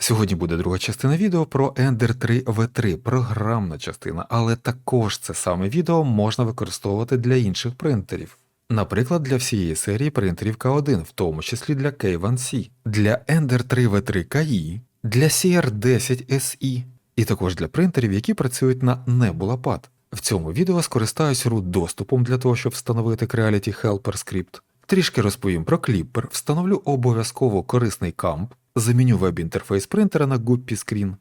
Сьогодні буде друга частина відео про Ender 3 V3, програмна частина, але також це саме відео можна використовувати для інших принтерів. Наприклад, для всієї серії принтерів K1, в тому числі для K1C, для Ender 3 V3 KI, для CR10 SE і також для принтерів, які працюють на Nebula. В цьому відео скористаюсь root доступом для того, щоб встановити Creality Helper Script. Трішки розповім про Clipper, встановлю обов'язково корисний камп, заміню веб-інтерфейс принтера на Guppy Screen,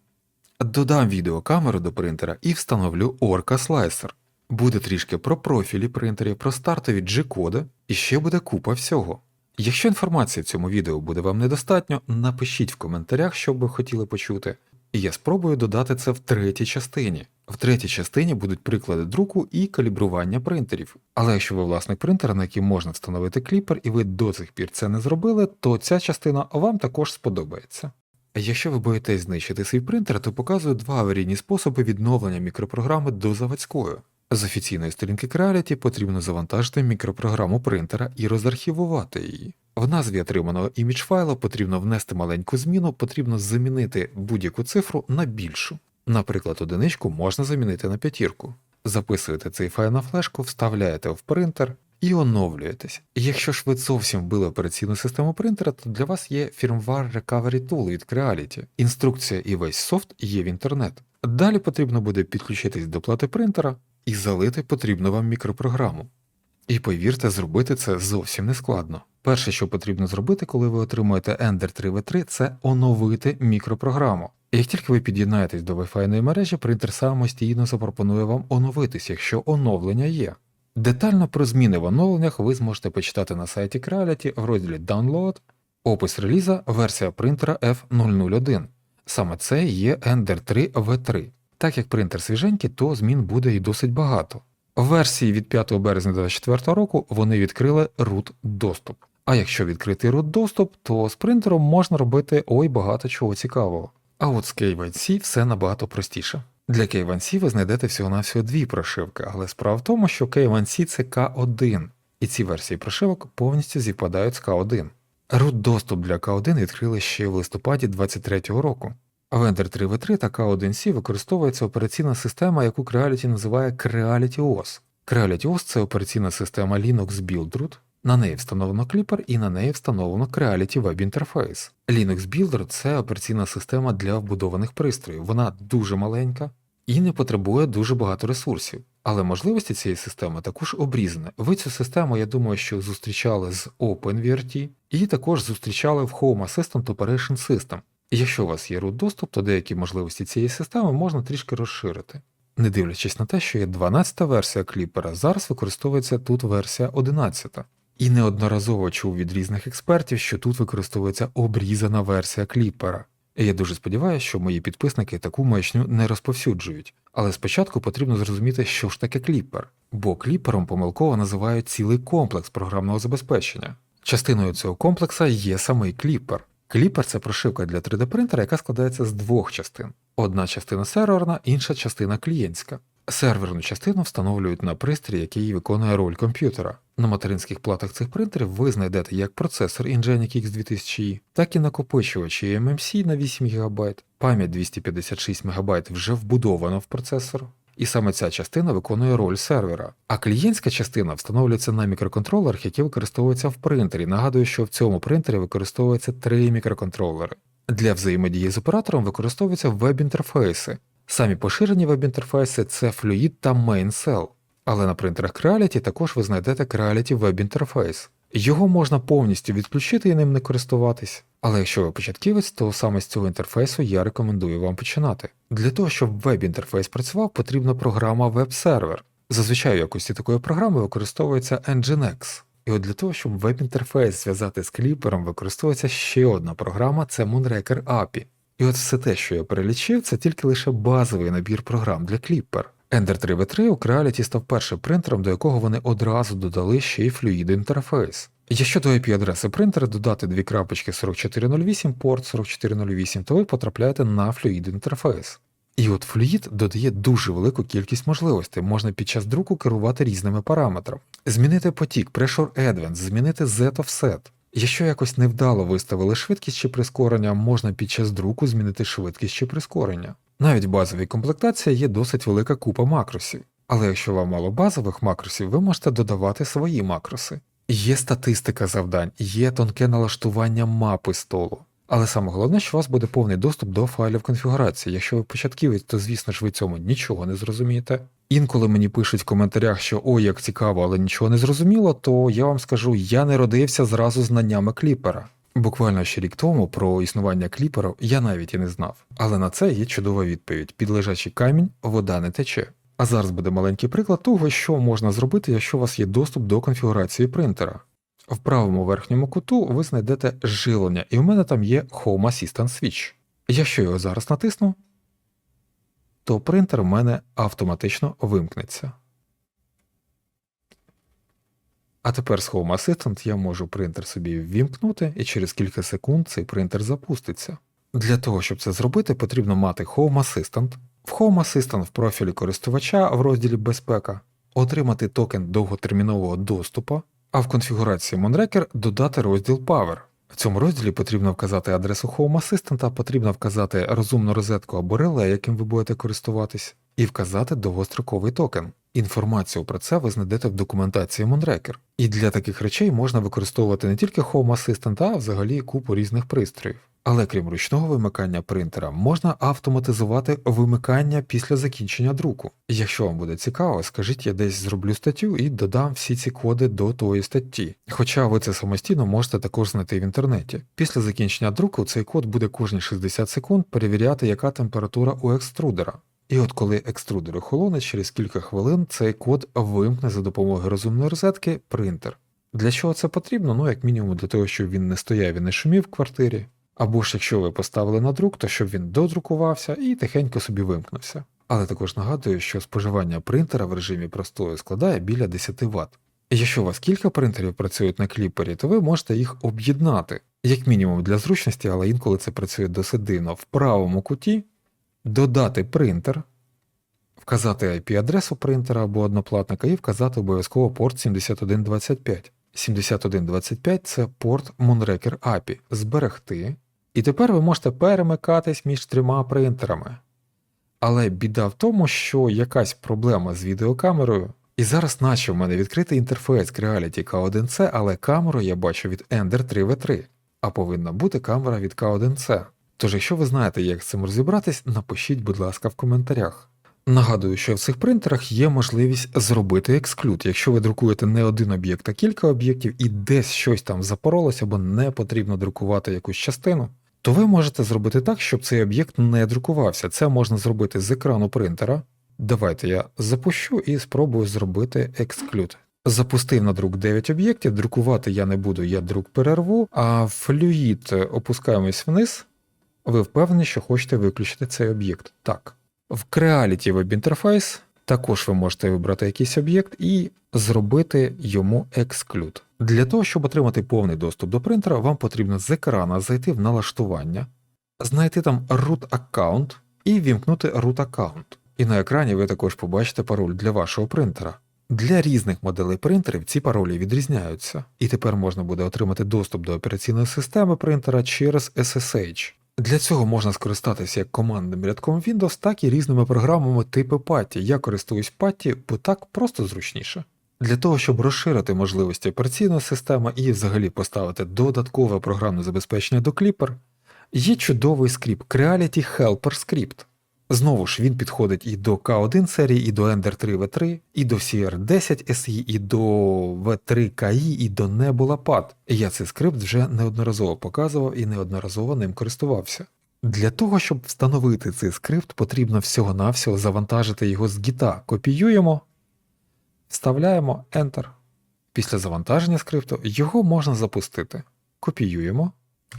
додам відеокамеру до принтера і встановлю Orca Slicer. Буде трішки про профілі принтерів, про стартові G-коди і ще буде купа всього. Якщо інформації в цьому відео буде вам недостатньо, напишіть в коментарях, що б ви хотіли почути, і я спробую додати це в третій частині. В третій частині будуть приклади друку і калібрування принтерів. Але якщо ви власник принтера, на який можна встановити кліпер, і ви до цих пір це не зробили, то ця частина вам також сподобається. Якщо ви боїтесь знищити свій принтер, то показую два аварійні способи відновлення мікропрограми до заводської. З офіційної сторінки Creality потрібно завантажити мікропрограму принтера і розархівувати її. В назві отриманого імідж файла потрібно внести маленьку зміну, потрібно замінити будь-яку цифру на більшу. Наприклад, одиничку можна замінити на п'ятірку. Записуєте цей файл на флешку, вставляєте в принтер і оновлюєтесь. Якщо ж ви зовсім вбили операційну систему принтера, то для вас є Firmware Recovery Tool від Creality. Інструкція і весь софт є в інтернет. Далі потрібно буде підключитись до плати принтера і залити потрібну вам мікропрограму. І повірте, зробити це зовсім не складно. Перше, що потрібно зробити, коли ви отримуєте Ender 3V3, це оновити мікропрограму. Як тільки ви під'єднаєтесь до Wi-Fi мережі, принтер самостійно запропонує вам оновитись, якщо оновлення є. Детально про зміни в оновленнях ви зможете почитати на сайті Creality в розділі Download, опис реліза, версія принтера F001. Саме це є Ender 3 V3. Так як принтер свіженький, то змін буде і досить багато. В версії від 5 березня 2024 року вони відкрили root доступ. А якщо відкрити root доступ, то з принтером можна робити ой багато чого цікавого. А от з K1C все набагато простіше. Для K1C ви знайдете всього-навсього дві прошивки, але справа в тому, що K1C це K1, і ці версії прошивок повністю зівпадають з K1. Root доступ для K1 відкрили ще в листопаді 2023 року. В Ender 3V3 та K1C використовується операційна система, яку Creality називає Creality OS. Creality OS – це операційна система Linux Build Root, на неї встановлено Clipper і на неї встановлено Creality Web Interface. Linux Builder – це операційна система для вбудованих пристроїв. Вона дуже маленька і не потребує дуже багато ресурсів. Але можливості цієї системи також обрізані. Ви цю систему, я думаю, що зустрічали з OpenVRT і також зустрічали в Home Assistant Operation System. Якщо у вас є root доступ, то деякі можливості цієї системи можна трішки розширити. Не дивлячись на те, що є 12-та версія кліпера, зараз використовується тут версія 11. І неодноразово чув від різних експертів, що тут використовується обрізана версія кліпера. Я дуже сподіваюся, що мої підписники таку маячню не розповсюджують. Але спочатку потрібно зрозуміти, що ж таке кліпер, бо кліпером помилково називають цілий комплекс програмного забезпечення. Частиною цього комплекса є самий кліпер. Кліпер це прошивка для 3D принтера, яка складається з двох частин: одна частина серверна, інша частина клієнтська. Серверну частину встановлюють на пристрій, який виконує роль комп'ютера. На материнських платах цих принтерів ви знайдете як процесор Nginx X 2000i, так і накопичувачі MMC на 8 ГБ, пам'ять 256 МБ вже вбудована в процесор. І саме ця частина виконує роль сервера. А клієнтська частина встановлюється на мікроконтролерах, які використовуються в принтері. Нагадую, що в цьому принтері використовується три мікроконтролери. Для взаємодії з оператором використовуються веб-інтерфейси. Самі поширені веб-інтерфейси це Fluid та MainCell. Але на принтерах Creality також ви знайдете Creality Web Interface. Його можна повністю відключити і ним не користуватись. Але якщо ви початківець, то саме з цього інтерфейсу я рекомендую вам починати. Для того, щоб веб-інтерфейс працював, потрібна програма веб-сервер. Зазвичай в якості такої програми використовується Nginx. І от для того, щоб веб-інтерфейс зв'язати з кліпером, використовується ще одна програма це Moonraker API. І от все те, що я перелічив, це тільки лише базовий набір програм для Clipper. Ender 3 v 3 у Creality став першим принтером, до якого вони одразу додали ще й Fluid інтерфейс. Якщо до IP-адреси принтера додати дві крапочки 4408 порт 4408, то ви потрапляєте на Fluid інтерфейс. І от Fluid додає дуже велику кількість можливостей. Можна під час друку керувати різними параметрами, змінити потік, Pressure Advance, змінити Z offset. Якщо якось невдало виставили швидкість чи прискорення, можна під час друку змінити швидкість чи прискорення. Навіть в базовій комплектації є досить велика купа макросів. Але якщо вам мало базових макросів, ви можете додавати свої макроси. Є статистика завдань, є тонке налаштування мапи столу. Але саме головне, що у вас буде повний доступ до файлів конфігурації. Якщо ви початківець, то звісно ж ви цьому нічого не зрозумієте. Інколи мені пишуть в коментарях, що ой, як цікаво, але нічого не зрозуміло, то я вам скажу, я не родився зразу знаннями кліпера. Буквально ще рік тому про існування кліперів я навіть і не знав. Але на це є чудова відповідь: під лежачий камінь вода не тече. А зараз буде маленький приклад того, що можна зробити, якщо у вас є доступ до конфігурації принтера. В правому верхньому куту ви знайдете живлення, і в мене там є Home Assistant Switch. Якщо його зараз натисну, то принтер в мене автоматично вимкнеться. А тепер з Home Assistant я можу принтер собі ввімкнути, і через кілька секунд цей принтер запуститься. Для того, щоб це зробити, потрібно мати Home Assistant, в Home Assistant в профілі користувача в розділі Безпека, отримати токен довготермінового доступу, а в конфігурації Monraker додати розділ Power. В цьому розділі потрібно вказати адресу Home Assistant, потрібно вказати розумну розетку або реле, яким ви будете користуватись, і вказати довгостроковий токен. Інформацію про це ви знайдете в документації Monraker. І для таких речей можна використовувати не тільки Home Assistant, а взагалі купу різних пристроїв. Але крім ручного вимикання принтера, можна автоматизувати вимикання після закінчення друку. Якщо вам буде цікаво, скажіть, я десь зроблю статтю і додам всі ці коди до тої статті. Хоча ви це самостійно можете також знайти в інтернеті. Після закінчення друку цей код буде кожні 60 секунд перевіряти, яка температура у екструдера. І от коли екструдер охолоне, через кілька хвилин цей код вимкне за допомогою розумної розетки принтер. Для чого це потрібно? Ну, як мінімум, для того, щоб він не стояв і не шумів в квартирі. Або ж якщо ви поставили на друк, то щоб він додрукувався і тихенько собі вимкнувся. Але також нагадую, що споживання принтера в режимі простою складає біля 10 Вт. Якщо у вас кілька принтерів працюють на кліпері, то ви можете їх об'єднати, як мінімум для зручності, але інколи це працює досить дивно. В правому куті додати принтер, вказати IP-адресу принтера або одноплатника і вказати обов'язково порт 7125. 7125 це порт Moonraker API. Зберегти. І тепер ви можете перемикатись між трьома принтерами. Але біда в тому, що якась проблема з відеокамерою. І зараз, наче в мене відкритий інтерфейс Creality K1C, але камеру я бачу від Ender 3V3, а повинна бути камера від K1C. Тож, якщо ви знаєте, як з цим розібратись, напишіть, будь ласка, в коментарях. Нагадую, що в цих принтерах є можливість зробити ексклюд, якщо ви друкуєте не один об'єкт, а кілька об'єктів, і десь щось там запоролося, або не потрібно друкувати якусь частину, то ви можете зробити так, щоб цей об'єкт не друкувався. Це можна зробити з екрану принтера. Давайте я запущу і спробую зробити ексклюд. Запустив на друк 9 об'єктів, друкувати я не буду, я друк перерву, а флюїд опускаємось вниз. Ви впевнені, що хочете виключити цей об'єкт. Так. В Creality Web Interface також ви можете вибрати якийсь об'єкт і зробити йому ексклюд. Для того, щоб отримати повний доступ до принтера, вам потрібно з екрана зайти в налаштування, знайти там root аккаунт і вімкнути root аккаунт. І на екрані ви також побачите пароль для вашого принтера. Для різних моделей принтерів ці паролі відрізняються, і тепер можна буде отримати доступ до операційної системи принтера через SSH. Для цього можна скористатися як командним рядком Windows, так і різними програмами типу Patty. Я користуюсь Patty, бо так просто зручніше. Для того, щоб розширити можливості операційної системи і взагалі поставити додаткове програмне забезпечення до Clipper, є чудовий скрипт Creality Helper Script. Знову ж він підходить і до K1 серії, і до Ender 3 V3, і до CR10 SE, і до V3 KI, і до Nebula PAD. Я цей скрипт вже неодноразово показував і неодноразово ним користувався. Для того, щоб встановити цей скрипт, потрібно всього-навсього завантажити його з гіта. Копіюємо, вставляємо Enter. Після завантаження скрипту його можна запустити. Копіюємо,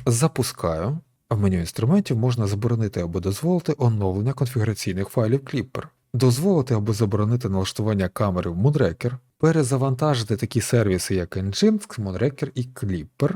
запускаю. В меню інструментів можна заборонити або дозволити оновлення конфігураційних файлів Clipper, дозволити або заборонити налаштування камери в Moonraker, перезавантажити такі сервіси, як Nginx, Moonraker і Clipper,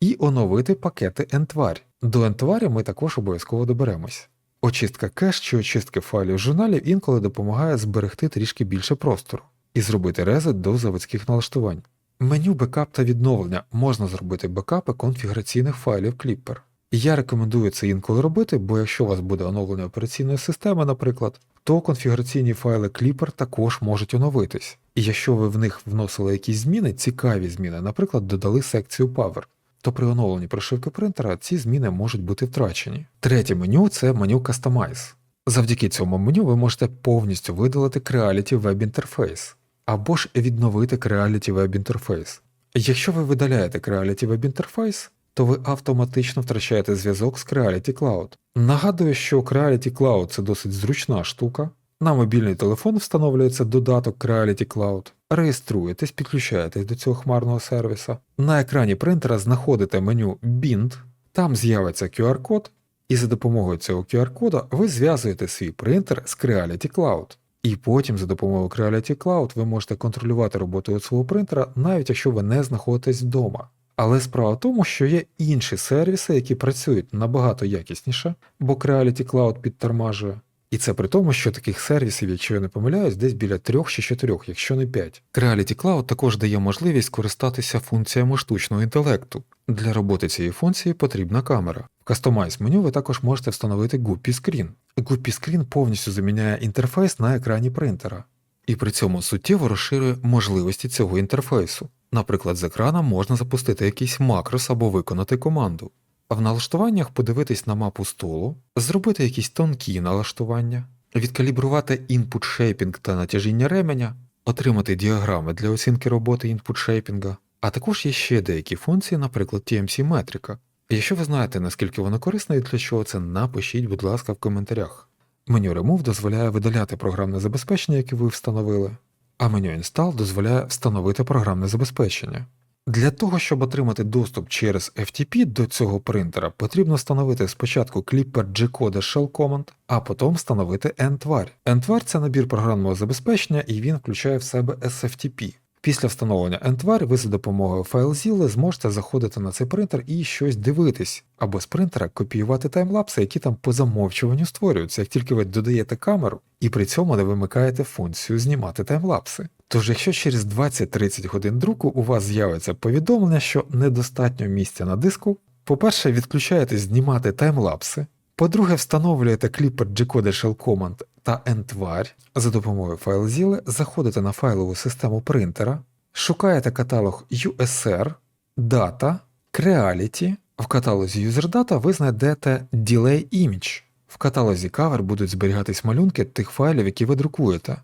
і оновити пакети Entwar. До Entwar ми також обов'язково доберемось. Очистка кеш чи очистки файлів журналів інколи допомагає зберегти трішки більше простору і зробити резет до заводських налаштувань. Меню бекап та відновлення можна зробити бекапи конфігураційних файлів Clipper. Я рекомендую це інколи робити, бо якщо у вас буде оновлення операційної системи, наприклад, то конфігураційні файли Clipper також можуть оновитись. І якщо ви в них вносили якісь зміни, цікаві зміни, наприклад, додали секцію Power, то при оновленні прошивки принтера ці зміни можуть бути втрачені. Третє меню це меню Customize. Завдяки цьому меню ви можете повністю видалити Creality Web Interface або ж відновити Creality Web Interface. Якщо ви видаляєте Creality Web Interface, то ви автоматично втрачаєте зв'язок з Creality Cloud. Нагадую, що Creality Cloud це досить зручна штука. На мобільний телефон встановлюється додаток Creality Cloud. Реєструєтесь, підключаєтесь до цього хмарного сервіса. На екрані принтера знаходите меню Bind, там з'явиться QR-код, і за допомогою цього QR-кода ви зв'язуєте свій принтер з Creality Cloud. І потім за допомогою Creality Cloud ви можете контролювати роботу свого принтера, навіть якщо ви не знаходитесь вдома. Але справа в тому, що є інші сервіси, які працюють набагато якісніше, бо Creality Cloud підтормажує. І це при тому, що таких сервісів, якщо я не помиляюсь, десь біля трьох чи чотирьох, якщо не п'ять. Creality Cloud також дає можливість користатися функціями штучного інтелекту. Для роботи цієї функції потрібна камера. В Customize меню ви також можете встановити Guppy Screen. Guppy Screen повністю заміняє інтерфейс на екрані принтера. І при цьому суттєво розширює можливості цього інтерфейсу. Наприклад, з екрана можна запустити якийсь макрос або виконати команду. А в налаштуваннях подивитись на мапу столу, зробити якісь тонкі налаштування, відкалібрувати інпут шейпінг та натяжіння ременя, отримати діаграми для оцінки роботи інпут шейпінга, а також є ще деякі функції, наприклад, TMC метрика. Якщо ви знаєте, наскільки воно корисне і для чого це, напишіть, будь ласка, в коментарях. Меню Remove дозволяє видаляти програмне забезпечення, яке ви встановили, а меню Install дозволяє встановити програмне забезпечення. Для того, щоб отримати доступ через FTP до цього принтера, потрібно встановити спочатку Clipper G-Code Shell Command, а потім встановити Entvar. Entvar – це набір програмного забезпечення і він включає в себе SFTP. Після встановлення Entvar ви за допомогою FileZilla зможете заходити на цей принтер і щось дивитись, або з принтера копіювати таймлапси, які там по замовчуванню створюються, як тільки ви додаєте камеру і при цьому не вимикаєте функцію знімати таймлапси. Тож, якщо через 20-30 годин друку у вас з'явиться повідомлення, що недостатньо місця на диску, по-перше, відключаєте знімати таймлапси, по-друге, встановлюєте кліпер G-Code Shell Command та Entvar за допомогою FileZilla, заходите на файлову систему принтера, шукаєте каталог USR, Data, Creality. В каталозі UserData ви знайдете Delay Image. В каталозі Cover будуть зберігатись малюнки тих файлів, які ви друкуєте.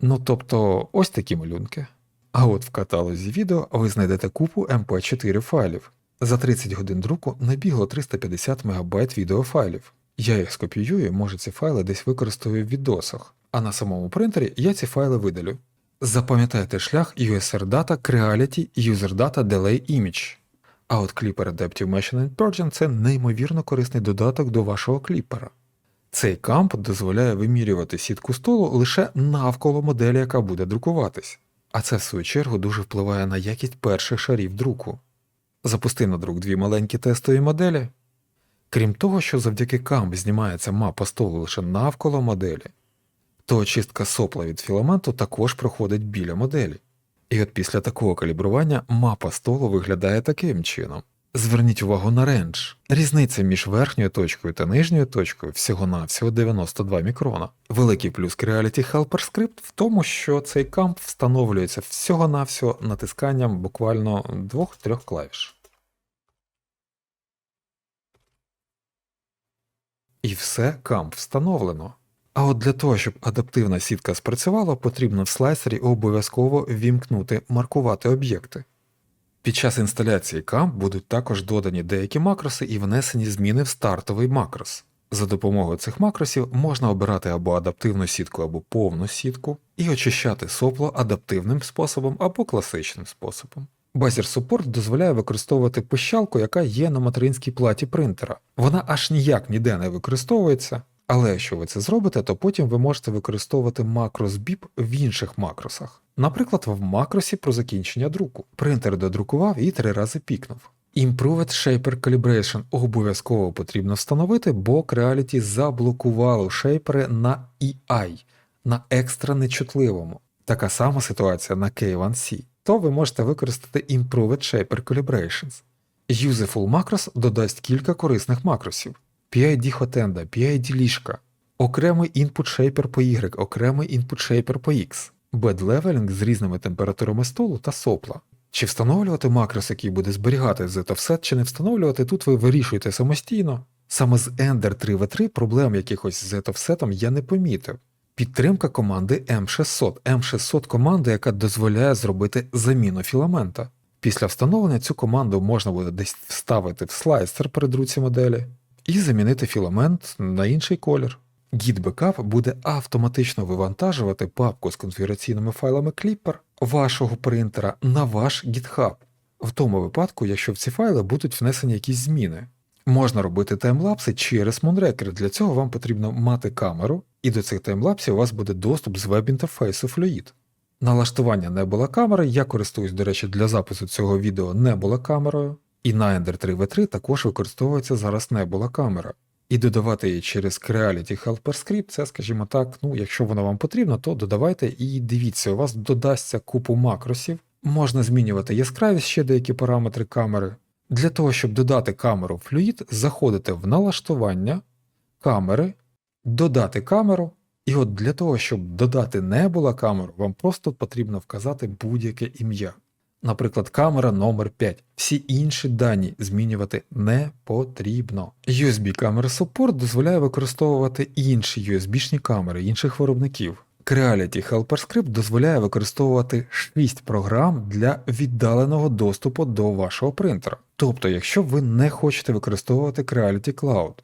Ну тобто ось такі малюнки. А от в каталозі відео ви знайдете купу MP4 файлів. За 30 годин друку набігло 350 МБ відеофайлів. Я їх скопіюю, може ці файли десь використовую в відосах, а на самому принтері я ці файли видалю. Запам'ятайте шлях USR Data Creality User Data Delay Image. А от Clipper Adaptive Machine Purging – це неймовірно корисний додаток до вашого кліпера. Цей камп дозволяє вимірювати сітку столу лише навколо моделі, яка буде друкуватись, а це в свою чергу дуже впливає на якість перших шарів друку. Запусти на друк дві маленькі тестові моделі. Крім того, що завдяки камп знімається мапа столу лише навколо моделі, то очистка сопла від філаменту також проходить біля моделі. І от після такого калібрування мапа столу виглядає таким чином. Зверніть увагу на рендж. Різниця між верхньою точкою та нижньою точкою всього-навсього 92 мікрона. Великий плюс Creality Helper Script в тому, що цей камп встановлюється всього-навсього натисканням буквально двох-трьох клавіш. І все камп встановлено. А от для того, щоб адаптивна сітка спрацювала, потрібно в слайсері обов'язково ввімкнути маркувати об'єкти. Під час інсталяції камп будуть також додані деякі макроси і внесені зміни в стартовий макрос. За допомогою цих макросів можна обирати або адаптивну сітку, або повну сітку, і очищати сопло адаптивним способом або класичним способом. Buzzer Support дозволяє використовувати пищалку, яка є на материнській платі принтера. Вона аж ніяк ніде не використовується, але якщо ви це зробите, то потім ви можете використовувати макрос BIP в інших макросах. Наприклад, в макросі про закінчення друку. Принтер додрукував і три рази пікнув. Improved Shaper Calibration обов'язково потрібно встановити, бо Creality заблокувало шейпери на EI, на екстра нечутливому. Така сама ситуація на K1C. то ви можете використати Improved Shaper Calibrations. Useful Macros додасть кілька корисних макросів: PID Hotenda, PID ліжка, окремий input shaper по Y, окремий input shaper по X, leveling з різними температурами столу та сопла. Чи встановлювати макрос, який буде зберігати Z-offset, чи не встановлювати, тут ви вирішуєте самостійно. Саме з Ender 3v3 проблем якихось з Z-offset я не помітив. Підтримка команди M600. M600 команда, яка дозволяє зробити заміну філамента. Після встановлення цю команду можна буде десь вставити в слайсер при друці моделі і замінити філамент на інший колір. Git Backup буде автоматично вивантажувати папку з конфігураційними файлами Clipper вашого принтера на ваш GitHub, в тому випадку, якщо в ці файли будуть внесені якісь зміни. Можна робити таймлапси через Moonraker, для цього вам потрібно мати камеру, і до цих таймлапсів у вас буде доступ з веб-інтерфейсу Fluid. Налаштування не була камери, я користуюсь, до речі, для запису цього відео не була камерою, і на Ender 3v3 також використовується зараз не була камера. І додавати її через Creality Helper Script, це, скажімо так, ну, якщо воно вам потрібно, то додавайте і дивіться, у вас додасться купу макросів, можна змінювати яскравість ще деякі параметри камери. Для того, щоб додати камеру в Fluid, заходите в налаштування камери, додати камеру, і от для того, щоб додати не була камеру, вам просто потрібно вказати будь-яке ім'я. Наприклад, камера номер 5 Всі інші дані змінювати не потрібно. USB камера Support дозволяє використовувати інші USB-шні камери інших виробників. Creality Helper Script дозволяє використовувати 6 програм для віддаленого доступу до вашого принтера. Тобто, якщо ви не хочете використовувати Creality Cloud,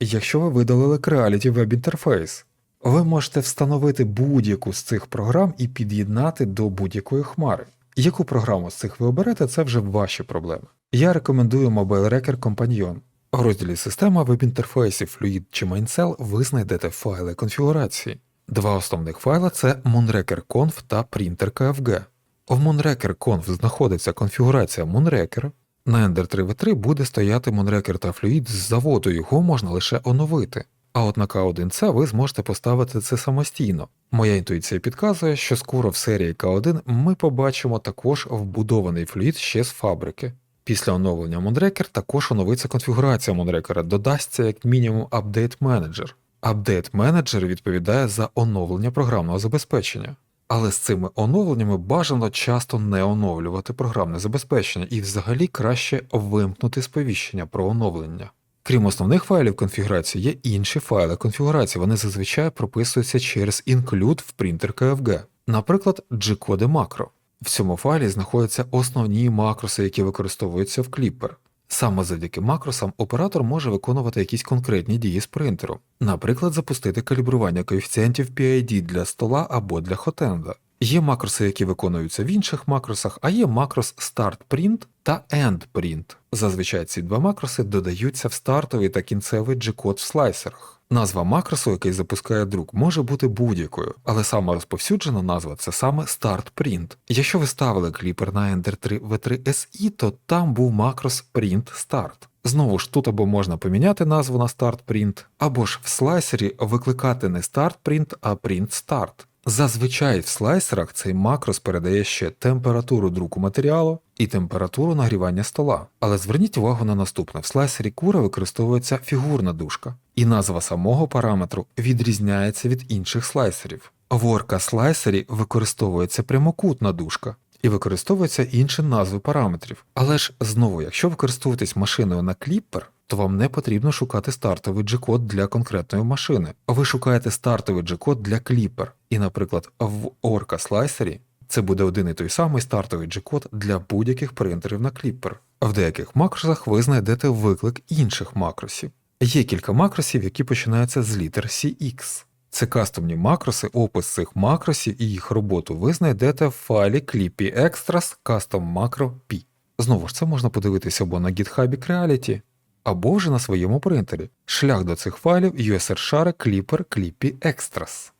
якщо ви видалили Creality Web Interface, ви можете встановити будь-яку з цих програм і під'єднати до будь-якої хмари. Яку програму з цих ви оберете, це вже ваші проблеми. Я рекомендую Mobile Wrecker Companion. В розділі Система веб-інтерфейсів Fluid чи MainCell ви знайдете файли конфігурації. Два основних файли це Moonraker Conf та Printer KFG. В Moonraker Conf знаходиться конфігурація Moonraker. На Ender 3v3 буде стояти Moonraker та Fluid з заводу, його можна лише оновити. А от на К1C ви зможете поставити це самостійно. Моя інтуїція підказує, що скоро в серії К1 ми побачимо також вбудований флюїд ще з фабрики. Після оновлення Moonraker також оновиться конфігурація Moonraker, додасться як мінімум Update Manager. Update Manager відповідає за оновлення програмного забезпечення. Але з цими оновленнями бажано часто не оновлювати програмне забезпечення і взагалі краще вимкнути сповіщення про оновлення. Крім основних файлів конфігурації, є інші файли конфігурації, вони зазвичай прописуються через include в принтер KFG, наприклад, G-коди макро. В цьому файлі знаходяться основні макроси, які використовуються в Clipper. Саме завдяки макросам оператор може виконувати якісь конкретні дії з принтеру, наприклад, запустити калібрування коефіцієнтів PID для стола або для хотенда. Є макроси, які виконуються в інших макросах, а є макрос StartPrint та EndPrint. Зазвичай ці два макроси додаються в стартовий та кінцевий G-код в слайсерах. Назва макросу, який запускає друк, може бути будь-якою, але сама розповсюджена назва це саме StartPrint. Якщо ви ставили кліпер на Ender 3 V3 SE, то там був макрос Print Start. Знову ж тут або можна поміняти назву на StartPrint, або ж в слайсері викликати не StartPrint, а PrintStart. Зазвичай в слайсерах цей макрос передає ще температуру друку матеріалу і температуру нагрівання стола. Але зверніть увагу на наступне: в слайсері кура використовується фігурна дужка, і назва самого параметру відрізняється від інших слайсерів. В орка слайсері використовується прямокутна дужка. І використовуються інші назви параметрів. Але ж знову, якщо використовуєтесь машиною на кліппер, то вам не потрібно шукати стартовий G-код для конкретної машини. Ви шукаєте стартовий G-код для кліпер. І, наприклад, в Orca слайсері це буде один і той самий стартовий G-код для будь-яких принтерів на кліпер. В деяких макросах ви знайдете виклик інших макросів. Є кілька макросів, які починаються з літер CX. Це кастомні макроси, опис цих макросів і їх роботу ви знайдете в файлі Clippy Extras Custom Macro P. Знову ж це можна подивитися або на GitHub Creality, або вже на своєму принтері. Шлях до цих файлів USR Share Clipper Clippy Extras.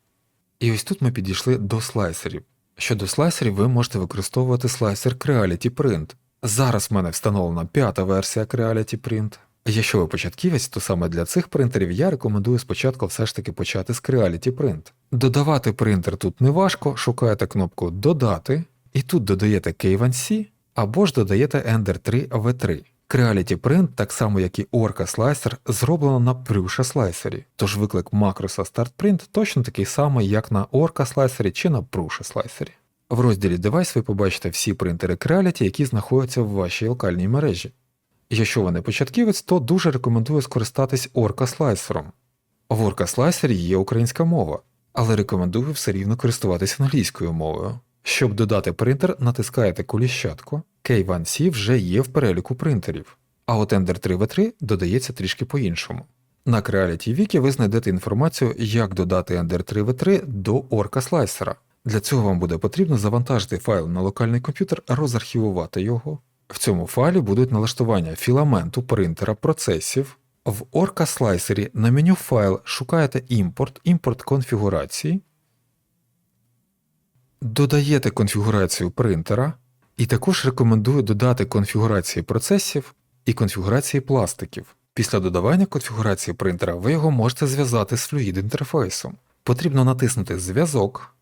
І ось тут ми підійшли до слайсерів. Щодо слайсерів, ви можете використовувати слайсер Creality Print. Зараз в мене встановлена п'ята версія Creality Print. Якщо ви початківець, то саме для цих принтерів я рекомендую спочатку все ж таки почати з Creality Print. Додавати принтер тут не важко, шукаєте кнопку Додати, І тут додаєте K1C або ж додаєте Ender 3 V3. Creality Print, так само як і Orca Slicer, зроблено на Prusa слайсері, тож виклик макроса StartPrint точно такий самий, як на Orca слайсері чи на Prusa слайсері. В розділі Device ви побачите всі принтери Creality, які знаходяться в вашій локальній мережі. Якщо ви не початківець, то дуже рекомендую скористатись Orca Slicer. В Orca Slicer є українська мова, але рекомендую все рівно користуватися англійською мовою. Щоб додати принтер, натискаєте коліщатку. K1C вже є в переліку принтерів, а от Ender 3V3 додається трішки по-іншому. На Creality Wiki ви знайдете інформацію, як додати Ender 3V3 до Orca Slicer. Для цього вам буде потрібно завантажити файл на локальний комп'ютер, розархівувати його. В цьому файлі будуть налаштування філаменту, принтера, процесів. В Orca Slicer на меню файл шукаєте імпорт, імпорт конфігурації, додаєте конфігурацію принтера, і також рекомендую додати конфігурації процесів і конфігурації пластиків. Після додавання конфігурації принтера ви його можете зв'язати з флюїд інтерфейсом. Потрібно натиснути Зв'язок,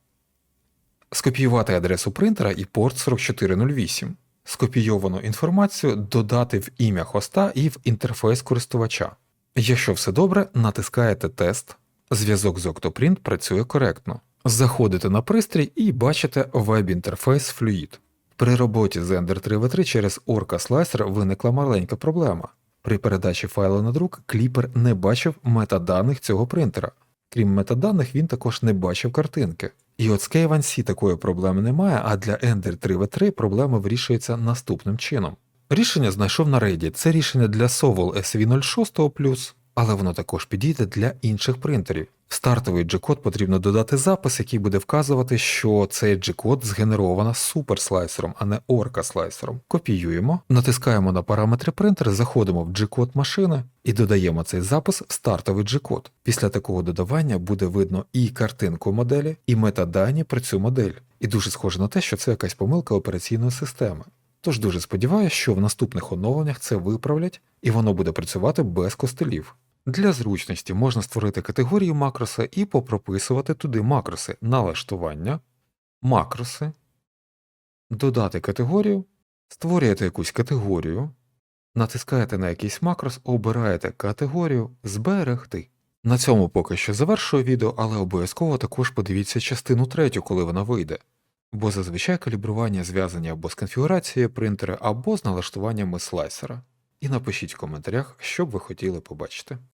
скопіювати адресу принтера і порт 4408, скопійовану інформацію додати в ім'я хоста і в інтерфейс користувача. Якщо все добре, натискаєте Тест, зв'язок з Octoprint працює коректно. Заходите на пристрій і бачите веб-інтерфейс Fluid. При роботі з Ender 3v3 через Orca Slicer виникла маленька проблема. При передачі файлу на друк кліпер не бачив метаданих цього принтера. Крім метаданих, він також не бачив картинки. І от з K1C такої проблеми немає, а для Ender 3v3 проблема вирішується наступним чином. Рішення знайшов на Reddit. Це рішення для Sovol SV06+, але воно також підійде для інших принтерів. В стартовий G-код потрібно додати запис, який буде вказувати, що цей G-код згенеровано суперслайсером, а не орка-слайсером. Копіюємо, натискаємо на параметри принтера, заходимо в G-код машини і додаємо цей запис в стартовий G-код. Після такого додавання буде видно і картинку моделі, і метадані про цю модель. І дуже схоже на те, що це якась помилка операційної системи. Тож дуже сподіваюся, що в наступних оновленнях це виправлять і воно буде працювати без костелів. Для зручності можна створити категорії макроса і попрописувати туди макроси налаштування, макроси, додати категорію, створюєте якусь категорію, натискаєте на якийсь макрос, обираєте категорію Зберегти. На цьому поки що завершую відео, але обов'язково також подивіться частину третю, коли вона вийде. Бо зазвичай калібрування зв'язані або з конфігурацією принтера, або з налаштуваннями слайсера. І напишіть в коментарях, що б ви хотіли побачити.